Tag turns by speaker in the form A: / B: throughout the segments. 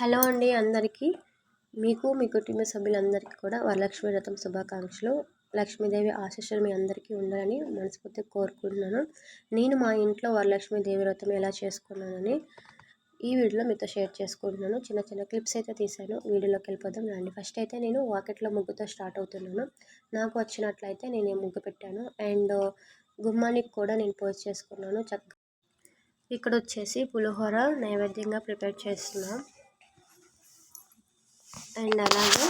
A: Hello అండి అందరికీ. మీకు మీ కుటుంబ సభ్యులందరికీ కూడా వరలక్ష్మి వ్రతం శుభాకాంక్షలు. లక్ష్మీదేవి ఆశీస్సులు మీ అందరికీ ఉండాలని మనస్ఫూర్తిగా కోరుకుంటున్నాను. నేను మా ఇంట్లో వరలక్ష్మీదేవి వ్రతం ఎలా చేసుకున్నానని ఈ వీడియోలో మీతో షేర్ చేసుకుంటున్నాను. చిన్న చిన్న క్లిప్స్ అయితే తీశాను. వీడియోలోకి వెళ్ళిపోదాం రండి. ఫస్ట్ అయితే నేను వాకెట్లో ముగ్గుతో స్టార్ట్ అవుతున్నాను. నాకు వచ్చినట్లయితే నేను ముగ్గు పెట్టాను. అండ్ గుమ్మానికి కూడా నేను పోస్ట్ చేసుకున్నాను. చక్కగా ఇక్కడ వచ్చేసి పులిహోర నైవేద్యంగా ప్రిపేర్ చేస్తున్నాను అండ్ అలాగే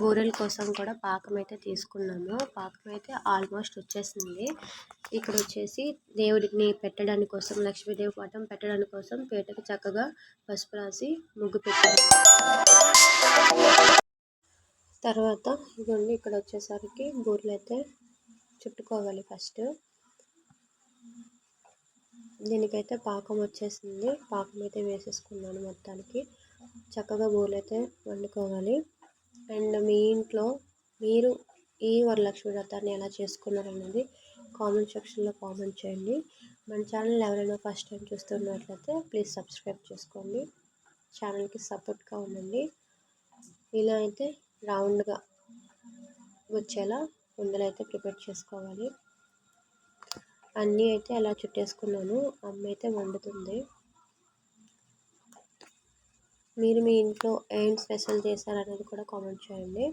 A: బూరెల కోసం కూడా పాకం అయితే తీసుకున్నాము. పాకం అయితే ఆల్మోస్ట్ వచ్చేసింది. ఇక్కడ వచ్చేసి దేవుడిని పెట్టడానికి కోసం లక్ష్మీదేవి పటం పెట్టడానికి కోసం పీటకి చక్కగా పసుపు రాసి ముగ్గు పెట్టాము తర్వాత ఇదిగోండి ఇక్కడ వచ్చేసరికి బూరెలు అయితే చుట్టుకోవాలి ఫస్ట్. దీనికైతే పాకం వచ్చేసింది. పాకం అయితే వేసేసుకున్నాను మొత్తానికి. చక్కగా అయితే వండుకోవాలి. అండ్ మీ ఇంట్లో మీరు ఈ వరలక్ష్మి వ్రతాన్ని ఎలా చేసుకున్నారు అనేది కామెంట్ సెక్షన్లో కామెంట్ చేయండి. మన ఛానల్ ఎవరైనా ఫస్ట్ టైం చూస్తున్నట్లయితే ప్లీజ్ సబ్స్క్రైబ్ చేసుకోండి. ఛానల్కి సపోర్ట్గా ఉండండి. ఇలా అయితే రౌండ్గా వచ్చేలా ఉండలు అయితే ప్రిపేర్ చేసుకోవాలి. అన్నీ అయితే అలా చుట్టేసుకున్నాను అమ్మ అయితే వండుతుంది. మీరు మీ ఇంట్లో ఏం స్పెషల్ చేశారనేది కూడా కామెంట్ చేయండి.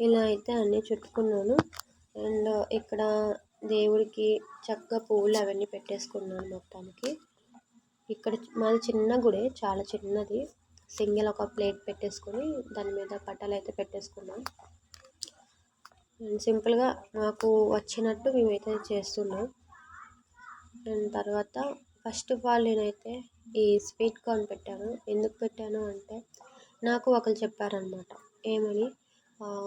A: ఇలా అయితే అన్నీ చుట్టుకున్నాను. అండ్ ఇక్కడ దేవుడికి చక్కగా పువ్వులు అవన్నీ పెట్టేసుకున్నాను మొత్తానికి. ఇక్కడ మాది చిన్న గుడి చాలా చిన్నది. సింగిల్ ఒక ప్లేట్ పెట్టేసుకొని దాని మీద పట్టాలు అయితే పెట్టేసుకున్నాం. సింపుల్గా మాకు వచ్చినట్టు మేమైతే చేస్తున్నాం. అండ్ తర్వాత ఫస్ట్ ఆఫ్ ఆల్ నేనైతే ఈ స్వీట్ కార్న్ పెట్టాను. ఎందుకు పెట్టాను అంటే నాకు ఒకరు చెప్పారనమాట ఏమని?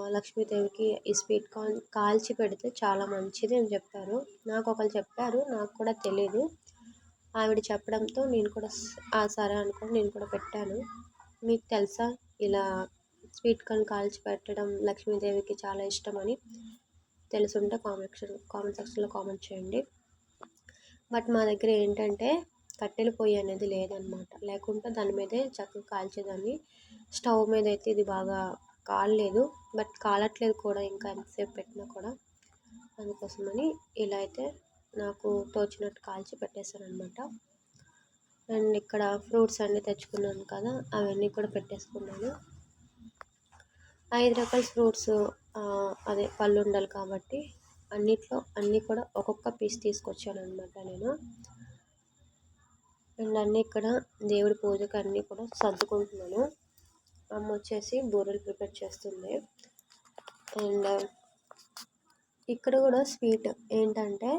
A: లక్ష్మీదేవికి ఈ స్వీట్ కార్న్ కాల్చి పెడితే చాలా మంచిది అని చెప్పారు. నాకు ఒకరు చెప్పారు నాకు కూడా తెలియదు ఆవిడ చెప్పడంతో నేను కూడా సరే అనుకుని నేను కూడా పెట్టాను. మీకు తెలుసా? ఇలా స్వీట్ కార్న్ కాల్చి పెట్టడం లక్ష్మీదేవికి చాలా ఇష్టమని తెలుసుంటే కామెంట్ కామెంట్ సెక్షన్లో కామెంట్ చేయండి. బట్ మా దగ్గర ఏంటంటే కట్టెల పొయ్యి అనేది లేదనమాట. లేకుంటే దాని మీదే చక్కగా కాల్చేదాన్ని. స్టవ్ మీద అయితే ఇది బాగా కాలలేదు. బట్ కాలట్లేదు కూడా ఇంకా ఎంతసేపు పెట్టినా కూడా అందుకోసమని ఇలా అయితే నాకు తోచినట్టు కాల్చి పెట్టేశాను అనమాట అండ్ ఇక్కడ ఫ్రూట్స్ అన్నీ తెచ్చుకున్నాను కదా అవన్నీ కూడా పెట్టేసుకున్నాను. ఐదు రకాల ఫ్రూట్స్ అదే పళ్ళు ఉండాలి కాబట్టి అన్నిట్లో అన్నీ కూడా ఒక్కొక్క పీస్ తీసుకొచ్చాను అనమాట నేను. అండ్ అన్నీ ఇక్కడ దేవుడి పూజకు అన్నీ కూడా సర్దుకుంటున్నాను. అమ్మ వచ్చేసి బూరెలు ప్రిపేర్ చేస్తుంది. అండ్ ఇక్కడ కూడా స్వీట్ ఏంటంటే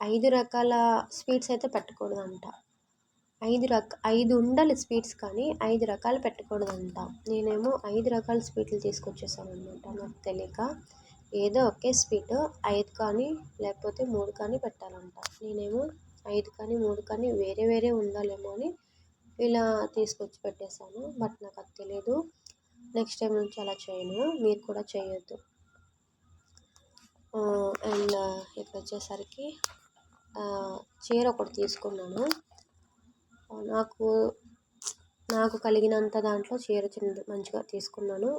A: ఐదు రకాల స్వీట్స్ అయితే పెట్టకూడదంట. ఐదు రక ఐదు ఉండాలి స్వీట్స్ కానీ ఐదు రకాలు పెట్టకూడదంట. నేనేమో ఐదు రకాల స్వీట్లు తీసుకొచ్చేసాను అనమాట నాకు తెలియక ఏదో ఒకే స్వీట్ ఐదు కానీ లేకపోతే మూడు కానీ పెట్టాలంట. నేనేమో ఐదు కానీ మూడు కానీ వేరే వేరే ఉండాలేమో అని ఇలా తీసుకొచ్చి పెట్టేశాను. బట్ నాకు అది తెలియదు నెక్స్ట్ టైం నుంచి అలా చేయను. మీరు కూడా చేయొద్దు. అండ్ ఇక్కడ వచ్చేసరికి చీర ఒకటి తీసుకున్నాను. నాకు నాకు కలిగినంత దాంట్లో చీర చిన్నది మంచిగా తీసుకున్నాను.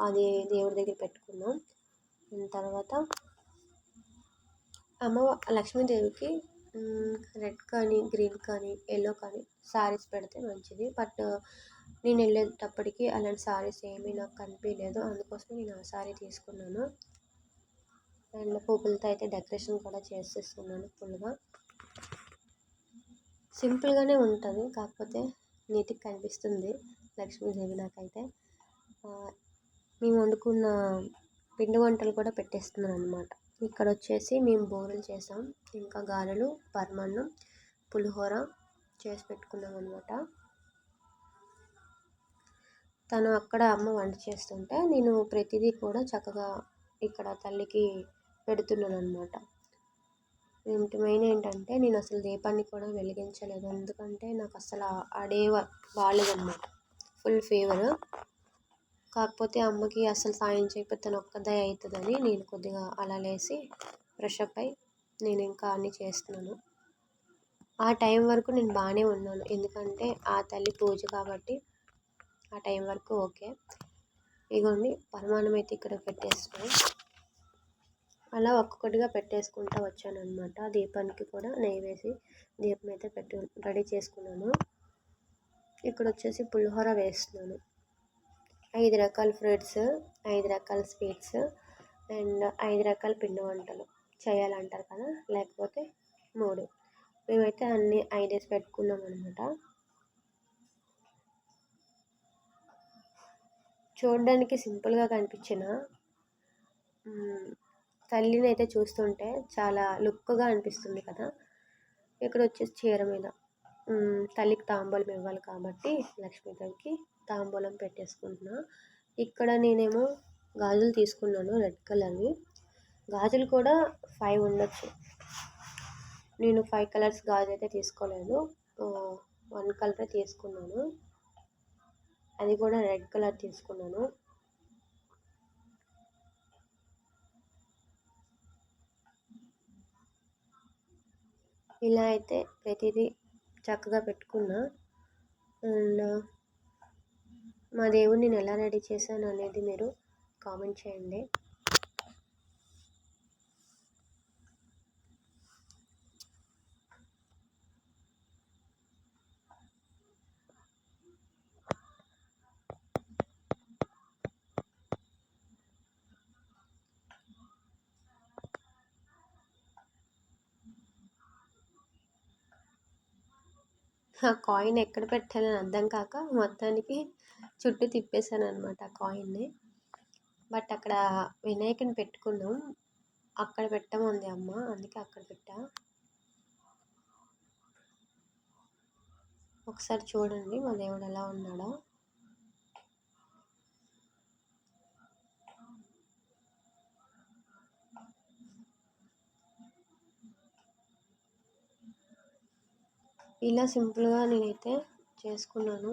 A: అది దేవుడి దగ్గర పెట్టుకున్నాం. తర్వాత అమ్మ లక్ష్మీదేవికి రెడ్ కానీ గ్రీన్ కానీ ఎల్లో కానీ శారీస్ పెడితే మంచిది. బట్ నేను వెళ్ళేటప్పటికి అలాంటి శారీస్ ఏమీ నాకు కనిపించలేదు. అందుకోసం నేను ఆ శారీ తీసుకున్నాను. అండ్ పువ్వులతో అయితే డెకరేషన్ కూడా చేసేస్తున్నాను ఫుల్గా సింపుల్గానే ఉంటుంది. కాకపోతే నీట్గా కనిపిస్తుంది. లక్ష్మీదేవి నాకైతే. మేము వండుకున్న పిండి వంటలు కూడా పెట్టేస్తున్నాను అనమాట ఇక్కడ వచ్చేసి మేము బోరెలు చేసాం. ఇంకా గారెలు పరమాన్నం పులిహోర చేసి పెట్టుకున్నాం అనమాట తను అక్కడ అమ్మ వంట చేస్తుంటే నేను ప్రతిదీ కూడా చక్కగా ఇక్కడ తల్లికి పెడుతున్నాను అనమాట మెయిన్ ఏంటంటే నేను అసలు దీపాన్ని కూడా వెలిగించలేదు. ఎందుకంటే నాకు అసలు ఆ డే బాగాలేదన్నమాట ఫుల్ ఫీవర్. కాకపోతే అమ్మకి అసలు సాయం చేయకపోతే తను ఒక్కదే అవుతుందని నేను కొద్దిగా అలా లేసి ఫ్రెష్ అప్ అయి నేను ఇంకా అన్నీ చేస్తున్నాను. ఆ టైం వరకు నేను బాగానే ఉన్నాను. ఎందుకంటే ఆ తల్లి పూజ కాబట్టి ఆ టైం వరకు ఓకే. ఇగోండి పరమాణం అయితే ఇక్కడ పెట్టేస్తున్నాం. అలా ఒక్కొక్కటిగా పెట్టేసుకుంటూ వచ్చాను అనమాట దీపానికి కూడా నెయ్యి వేసి దీపం అయితే పెట్టు రెడీ చేసుకున్నాను. ఇక్కడ వచ్చేసి పులిహోర వేస్తున్నాను. ఐదు రకాల ఫ్రూట్స్ ఐదు రకాల స్వీట్స్ అండ్ ఐదు రకాల పిండి వంటలు చేయాలంటారు కదా? లేకపోతే మూడు. మేమైతే అన్ని ఐడేస్ పెట్టుకున్నాం అనమాట చూడడానికి సింపుల్గా కనిపించిన తల్లిని అయితే చూస్తుంటే చాలా లుక్గా అనిపిస్తుంది కదా. ఇక్కడ వచ్చేసి చీర మీద. తల్లికి తాంబూలం ఇవ్వాలి కాబట్టి లక్ష్మీదేవికి తాంబూలం పెట్టేసుకుంటున్నా. ఇక్కడ నేనేమో గాజులు తీసుకున్నాను రెడ్ కలర్వి. గాజులు కూడా ఫైవ్ ఉండొచ్చు. నేను ఫైవ్ కలర్స్ గాజు అయితే తీసుకోలేదు. వన్ కలరే తీసుకున్నాను. అది కూడా రెడ్ కలర్ తీసుకున్నాను. ఇలా అయితే ప్రతిదీ చక్కగా పెట్టుకున్నా. అండ్ మా దేవుడిని నేను ఎలా రెడీ చేశాను అనేది మీరు కామెంట్ చేయండి. ఆ కాయిన్ ఎక్కడ పెట్టాలని అర్థం కాక మొత్తానికి చుట్టూ తిప్పేశాను అనమాట ఆ కాయిన్ని. బట్ అక్కడ వినాయకుని పెట్టుకున్నాం. అక్కడ పెట్టమంది అమ్మ అందుకే అక్కడ పెట్టా. ఒకసారి చూడండి మా దేవుడు ఎలా ఉన్నాడో. ఇలా సింపుల్గా నేనైతే చేసుకున్నాను.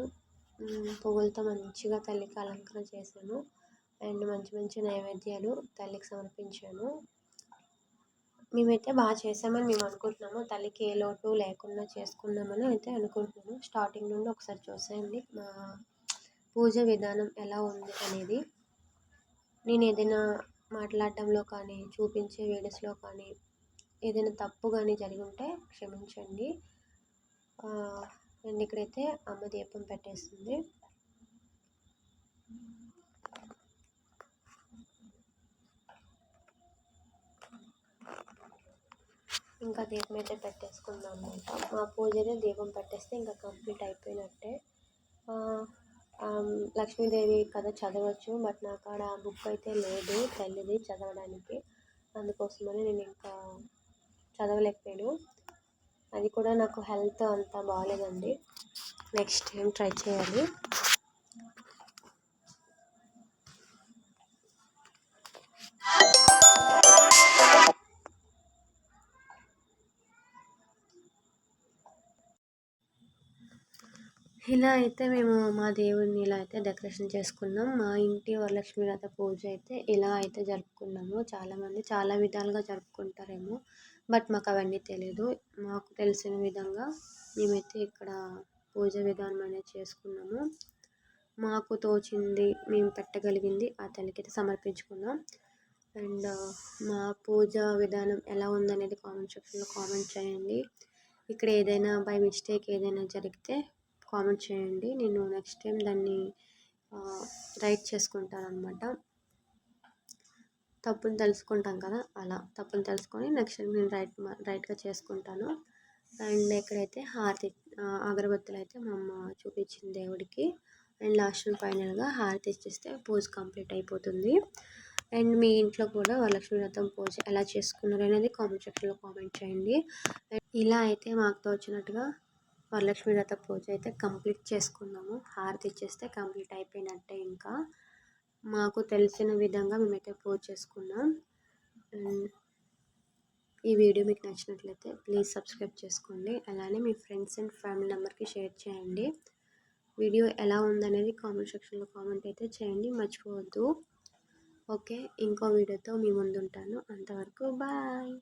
A: పువ్వులతో మంచిగా తల్లికి అలంకరణ చేశాను. అండ్ మంచి మంచి నైవేద్యాలు తల్లికి సమర్పించాను. మేమైతే బాగా చేసామని మేము అనుకుంటున్నాము. తల్లికి ఏ లోటు లేకుండా చేసుకున్నామని అయితే అనుకుంటున్నాను స్టార్టింగ్ నుండి ఒకసారి చూసేయండి. మా పూజ విధానం ఎలా ఉంది అనేది. నేను ఏదైనా మాట్లాడటంలో కానీ చూపించే వీడియోస్లో కానీ ఏదైనా తప్పు కానీ జరిగి ఉంటే క్షమించండి. అండ్ ఇక్కడైతే అమ్మ దీపం పెట్టేస్తుంది. ఇంకా దీపం అయితే పెట్టేసుకుందాం అనమాట మా పూజనే దీపం పెట్టేస్తే ఇంకా కంప్లీట్ అయిపోయినట్టే. లక్ష్మీదేవి కథ చదవచ్చు బట్ నాకు ఆడ బుక్ అయితే లేదు తల్లిది చదవడానికి. అందుకోసమని నేను ఇంకా చదవలేకపోయాను. అది కూడా నాకు హెల్త్ అంతా బాగాలేదండి నెక్స్ట్ టైం ట్రై చేయాలి? ఇలా అయితే మేము మా దేవుడిని ఇలా అయితే డెకరేషన్ చేసుకున్నాం. మా ఇంటి వరలక్ష్మి పూజ అయితే ఇలా అయితే జరుపుకున్నాము. చాలామంది చాలా విధాలుగా జరుపుకుంటారేమో. బట్ మాకు అవన్నీ తెలియదు మాకు తెలిసిన విధంగా మేమైతే ఇక్కడ పూజ విధానం అనేది చేసుకున్నాము. మాకు తోచింది మేము పెట్టగలిగింది ఆ తల్లికి అయితే సమర్పించుకున్నాం. అండ్ మా పూజ విధానం ఎలా ఉందనేది కామెంట్ సెక్షన్లో కామెంట్ చేయండి. ఇక్కడ ఏదైనా బై మిస్టేక్ ఏదైనా జరిగితే కామెంట్ చేయండి. నేను నెక్స్ట్ టైం దాన్ని రైట్ చేసుకుంటాను అనమాట తప్పుని తెలుసుకుంటాం కదా అలా తప్పుని తెలుసుకొని నెక్స్ట్ నేను రైట్ రైట్గా చేసుకుంటాను. అండ్ ఇక్కడైతే హారతి అగరబత్తులు అయితే మా అమ్మ చూపించింది దేవుడికి అండ్ లాస్ట్ ఫైనల్గా హారతి ఇచ్చేస్తే పూజ కంప్లీట్ అయిపోతుంది. అండ్ మీ ఇంట్లో కూడా వరలక్ష్మి వ్రతం పూజ ఎలా చేసుకున్నారు అనేది కామెంట్ సెక్షన్లో కామెంట్ చేయండి. ఇలా అయితే మాకు తోచినట్టుగా వరలక్ష్మి వ్రత పూజ అయితే కంప్లీట్ చేసుకున్నాము. హారతి ఇచ్చేస్తే కంప్లీట్ అయిపోయినట్టే ఇంకా. మాకు తెలిసిన విధంగా మేమైతే పూజ చేసుకున్నాం. ఈ వీడియో మీకు నచ్చినట్లయితే ప్లీజ్ సబ్స్క్రైబ్ చేసుకోండి. అలానే మీ ఫ్రెండ్స్ అండ్ ఫ్యామిలీ మెంబర్కి షేర్ చేయండి. వీడియో ఎలా ఉందనేది కామెంట్ సెక్షన్లో కామెంట్ అయితే చేయండి. మర్చిపోవద్దు. ఓకే ఇంకో వీడియోతో మీ ముందు ఉంటాను అంతవరకు బాయ్.